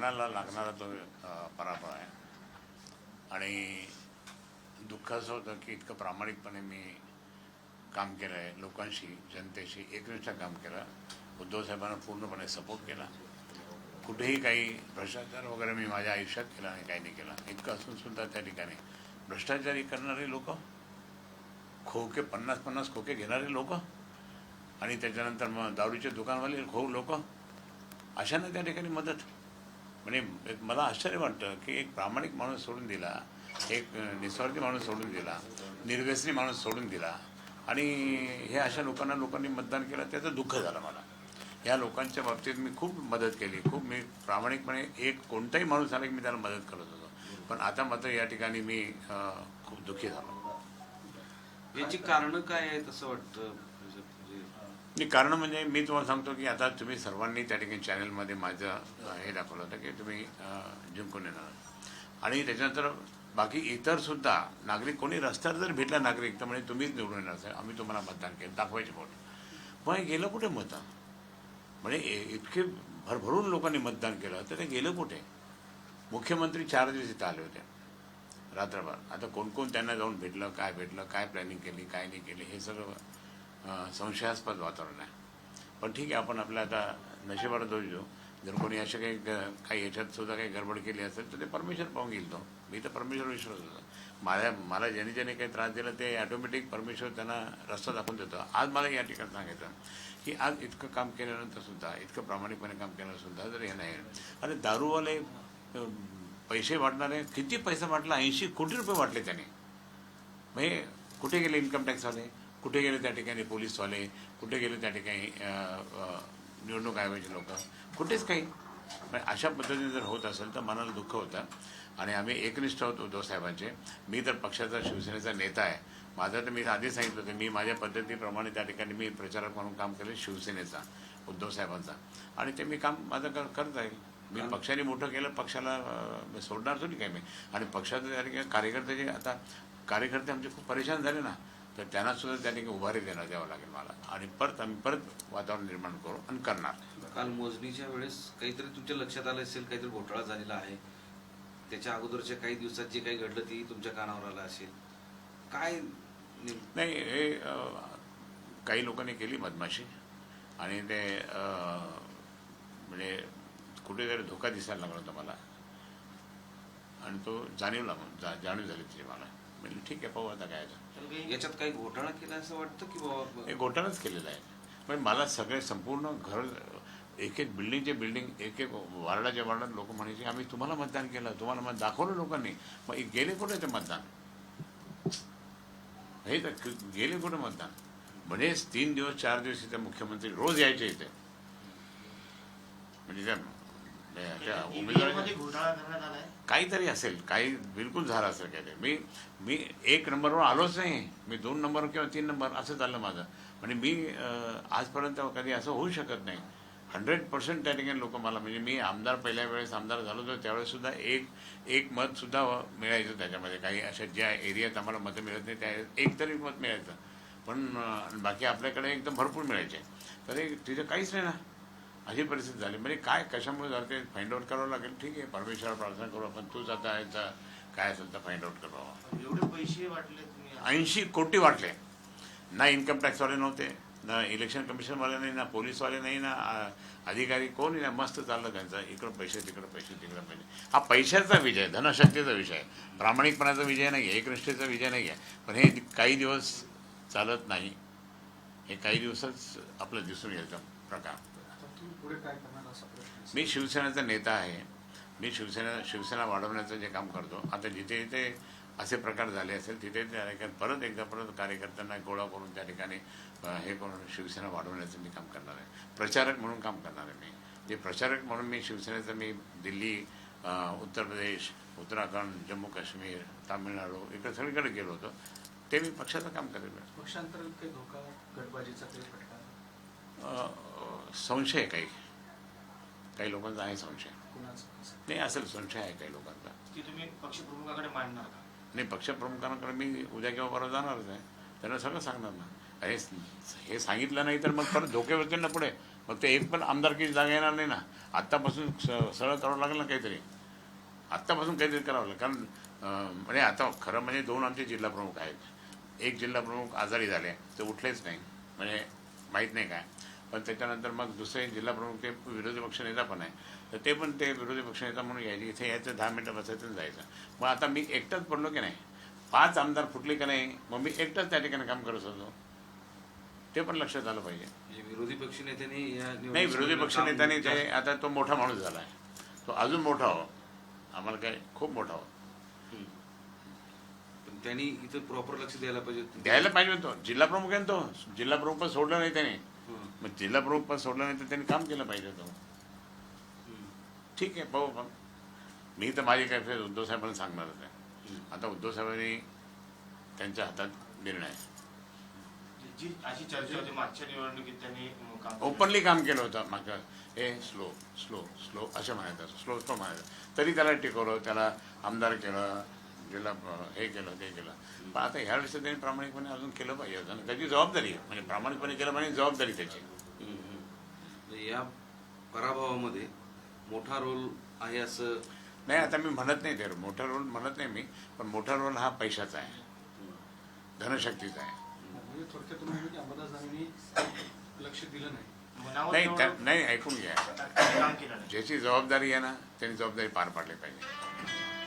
मनाला लागणारा तो पराभव आहे. आणि दुःख असं होतं की इतकं प्रामाणिकपणे मी काम केलं आहे लोकांशी जनतेशी एकनिष्ठ काम केलं. उद्धव साहेबांना पूर्णपणे सपोर्ट केला. कुठेही काही भ्रष्टाचार वगैरे मी माझ्या आयुष्यात केला नाही काही नाही केला. इतकं असून सुद्धा त्या ठिकाणी. भ्रष्टाचारी करणारे लोक? खोके पन्नास पन्नास खोके घेणारे लोक? आणि त्याच्यानंतर मग दारूचे दुकानवाले खो लोक? अशांना त्या ठिकाणी मदत म्हणजे मला आश्चर्य वाटतं की एक प्रामाणिक माणूस सोडून दिला एक निस्वार्थी माणूस सोडून दिला निर्व्यसनी माणूस सोडून दिला. आणि हे अशा लोकांना लोकांनी मतदान केलं त्याचं दुःख झालं मला. या लोकांच्या बाबतीत मी खूप मदत केली. खूप मी प्रामाणिकपणे एक कोणताही माणूस आला की मी त्याला मदत करत होतो. पण आता मात्र या ठिकाणी मी खूप दुःखी झालो. याची कारणं काय आहेत असं वाटतं? नाही कारण म्हणजे मी तुम्हाला सांगतो की आता तुम्ही सर्वांनी त्या ठिकाणी चॅनलमध्ये माझं हे दाखवलं होतं की तुम्ही जिंकून येणार आणि त्याच्यानंतर बाकी इतर सुद्धा नागरिक कोणी रस्त्यावर जर भेटला नागरिक तर म्हणजे तुम्हीच निवडून येणार साहेब आम्ही तुम्हाला मतदान केलं दाखवायचे बोट पण हे गेलं कुठे मतदान? म्हणजे इतके भरभरून लोकांनी मतदान केलं तर ते गेलं कुठे? मुख्यमंत्री चार दिवस इथं आले होते. रात्रभर. आता कोण कोण त्यांना जाऊन भेटलं काय भेटलं काय प्लॅनिंग केली काय नाही केली हे सगळं संशयास्पद वातावरण आहे. पण ठीक आहे आपण आपल्या आता नशेबाला दोष देऊ. जर कोणी अशा काही ग- काही याच्यात सुद्धा काही गडबड केली असेल तर ते परमेश्वर पाहून घेईल तो. मी तर परमेश्वर विश्वास होतो माझ्या मला ज्याने ज्याने काही त्रास दिला ते ॲटोमॅटिक परमेश्वर त्यांना रस्ता दाखवून देतो. आज मला या ठिकाणी सांगायचं की आज इतकं काम केल्यानंतर सुद्धा इतकं प्रामाणिकपणे काम केल्यानंतरसुद्धा जर हे नाही अरे दारूवाले पैसे वाटणारे किती पैसा वाटला? ऐंशी कोटी रुपये वाटले त्याने. म्हणजे कुठे गेले इन्कम टॅक्सवाले कुठे गेले त्या ठिकाणी पोलीसवाले? कुठे गेले त्या ठिकाणी निवडणूक आयोगाचे लोक? कुठेच काही. अशा पद्धतीने जर होत असेल तर मनाला दुःख होतं. आणि आम्ही एकनिष्ठ आहोत उद्धव साहेबांचे. मी तर पक्षाचा शिवसेनेचा नेता आहे. माझं तर मी आधी सांगितलं होतं मी माझ्या पद्धतीप्रमाणे त्या ठिकाणी मी प्रचारक म्हणून काम केलं शिवसेनेचा उद्धव साहेबांचा. आणि ते मी काम माझं कर करत आहे मी पक्षाने मोठं केलं पक्षाला सोडणार थोडी काय मी. आणि पक्षाचे त्या ठिकाणी कार्यकर्ते जे आता कार्यकर्ते आमचे खूप परेशान झाले ना. तर त्यांना सुद्धा त्या ठिकाणी उभारी देणं द्यावं लागेल मला. आणि परत आम्ही परत वातावरण निर्माण करू आणि करणार. काल मोजणीच्या वेळेस काहीतरी तुमच्या लक्षात आलं असेल काहीतरी घोटाळा झालेला आहे. त्याच्या अगोदरच्या काही दिवसात जे काही घडलं ती तुमच्या कानावर आलं असेल. काय नाही हे काही लोकांनी केली मधमाशी आणि ते म्हणजे कुठेतरी धोका दिसायला लागला होता मला. आणि तो जाणीवला मग जा जाणीव झाली त्याची मला. म्हणजे ठीक आहे पाहू आता काय. याच्यात काही घोटाळा केला असं वाटतं की बाबा हे घोटाळाच केलेला आहे. पण मला सगळे संपूर्ण घर एक एक बिल्डिंगचे बिल्डिंग एक एक वार्डाच्या वार्डात लोक म्हणायचे आम्ही तुम्हाला मतदान केलं तुम्हाला मत दाखवलं लोकांनी. मग गेले कुठे ते मतदान? हे तर गेले कुठे मतदान? म्हणजे तीन दिवस चार दिवस इथे मुख्यमंत्री रोज यायचे इथे. म्हणजे त्या म्हणजे अशा उमेदवाराच्या काहीतरी असेल काही बिलकुल झालं असेल काहीतरी मी मी एक नंबरवर आलोच नाही. मी दोन नंबर किंवा तीन नंबर असं चाललं माझं. म्हणजे मी आजपर्यंत कधी असं होऊ शकत नाही. हंड्रेड पर्सेंट त्या ठिकाणी लोक मला म्हणजे मी आमदार पहिल्या वेळेस आमदार झालो होतो त्यावेळेससुद्धा एक एक मतसुद्धा मिळायचं त्याच्यामध्ये. काही अशा ज्या एरियात आम्हाला मतं मिळत नाही त्या एक तरी मत मिळायचं. पण बाकी आपल्याकडे एकदम भरपूर मिळायचे. तर तिथं काहीच नाही ना. अशी परिस्थिती झाली. म्हणजे काय कशामुळे झालं ते फाइंड आउट करावं लागेल. ठीक आहे परमेश्वराला प्रार्थना करू आपण. तूच आता याचा काय असेल तर फाइंड आउट करावं एवढे पैसे वाटले ऐंशी कोटी वाटले. ना इन्कम टॅक्सवाले नव्हते ना इलेक्शन कमिशनवाले नाही ना पोलीसवाले नाही ना अधिकारी कोणी नाही मस्त चाललं त्यांचं. इकडं पैसे तिकडं पैसे तिकडं पैसे. हा पैशाचा विजय धनशक्तीचा आहे. प्रामाणिकपणाचा विजय नाही आहे एकनिष्ठेचा विजय नाही आहे. पण हे काही दिवस चालत नाही. हे काही दिवसच आपलं दिसून यायचा प्रकार. मी शिवसेनेचा नेता आहे. मी शिवसेना शिवसेना वाढवण्याचं जे काम करतो आता जिथे जिथे असे प्रकार झाले असेल तिथे त्या ठिकाणी परत एकदा परत कार्यकर्त्यांना गोळा करून त्या ठिकाणी हे करून शिवसेना वाढवण्याचं मी काम करणार आहे. प्रचारक म्हणून काम करणार आहे मी. जे प्रचारक म्हणून मी शिवसेनेचं मी दिल्ली उत्तर प्रदेश उत्तराखंड जम्मू काश्मीर तामिळनाडू इकडे सगळीकडे गेलो होतो. ते मी पक्षाचं काम करेल. पक्षांतर्गत काही धोका गटबाजीचा काही संशय आहे काही. काही लोकांचा आहे संशय? नाही असेल संशय आहे काही लोकांचा. ती तुम्ही पक्षप्रमुखाकडे मांडणार का? नाही पक्षप्रमुखांकडे मी उद्या किंवा परवा जाणारच आहे. त्यांना सगळं सांगणार ना. अरे हे सांगितलं नाही तर मग परत धोके होतील ना पुढे फक्त एक पण आमदारकीची जागा येणार नाही ना. आत्तापासून स- सरळ करावं लागेल ना काहीतरी. आत्तापासून काहीतरी करावं लागेल. कारण म्हणजे आता खरं म्हणजे दोन आमचे जिल्हा प्रमुख आहेत. एक जिल्हा प्रमुख आजारी झाले. ते उठलेच नाही. म्हणजे माहीत नाही काय. पण त्याच्यानंतर मग दुसरे जिल्हा प्रमुख ते विरोधी पक्षनेता पण आहे. तर ते पण ते विरोधी पक्षनेता म्हणून यायचे. इथे यायचं दहा मिनटं बसायचं जायचं. मग आता मी एकटाच पडलो की नाही? पाच आमदार फुटले की नाही? मग मी एकटाच त्या ठिकाणी काम करत होतो ते पण लक्षात आलं पाहिजे. म्हणजे विरोधी पक्ष नेत्यांनी या निवडणूक नाही विरोधी समितीला पक्ष काम नेत्याने ते आता तो मोठा माणूस झाला आहे तो अजून मोठा हो. आम्हाला काय खूप मोठा हो. त्यांनी इथं प्रॉपर लक्ष द्यायला पाहिजे. द्यायला पाहिजे तो जिल्हा प्रमुख आहे तो. जिल्हा प्रमुख पण सोडला नाही त्याने. मग जिल्हा प्रमुख पण सोडला नाही तर त्यांनी काम केलं पाहिजे तो हम्म. ठीक आहे पाहू पण मी तर माझी काय फेर उद्धव साहेबांना सांगणारच आहे हम्म. आता उद्धव साहेबांनी त्यांच्या हातात निर्णय आहे. जी अशी चर्चा होती मागच्या निवडणुकीत त्यांनी. ओपनली काम केलं होतं मागच्या हे स्लो स्लो स्लो असं म्हणायचं स्लो स्लो म्हणायचं तरी त्याला टिकवलं त्याला आमदार केलं जिल्हा हे केलं ते केलं. पण आता ह्या वेळेस त्यांनी प्रामाणिकपणे अजून केलं पाहिजे. होतं त्याची जबाबदारी आहे. म्हणजे प्रामाणिकपणे केलं पाहिजे जबाबदारी त्याची. या पराभवामध्ये मोठा रोल आहे असं नाही आता मी म्हणत नाही ते. मोठा रोल म्हणत नाही मी पण मोठा रोल हा पैशाचा आहे. धनशक्तीचा आहे. म्हणजे लक्ष दिलं नाही. नाही नाही ऐकून घ्या. ज्याची जबाबदारी आहे ना त्यांनी जबाबदारी पार पाडली पाहिजे.